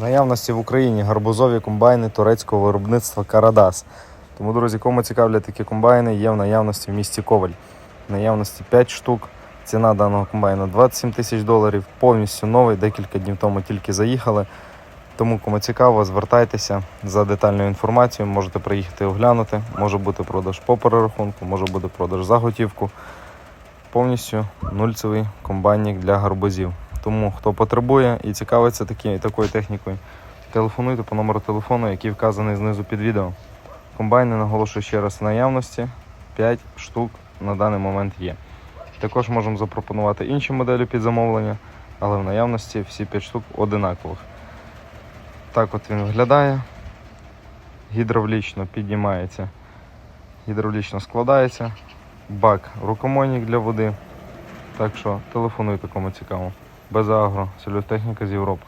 Наявності в Україні гарбузові комбайни турецького виробництва Карадас. Тому, друзі, кому цікавлять такі комбайни, є в наявності в місті Коваль. В наявності 5 штук. Ціна даного комбайна 27 тисяч доларів, повністю новий, декілька днів тому тільки заїхали. Тому, кому цікаво, звертайтеся за детальною інформацією, можете приїхати оглянути. Може бути продаж по перерахунку, може бути продаж за готівку. Повністю нульцевий комбайник для гарбузів. Тому хто потребує і цікавиться такі, такою технікою, телефонуйте по номеру телефону, який вказаний знизу під відео. Комбайни, наголошую ще раз, в наявності 5 штук на даний момент є. Також можемо запропонувати інші моделі під замовлення, але в наявності всі 5 штук одинакових. Так от він виглядає. Гідравлічно піднімається, гідравлічно складається. Бак рукомойник для води. Так що телефонуйте кому цікаво. Без агро, сільотехніка з Європи.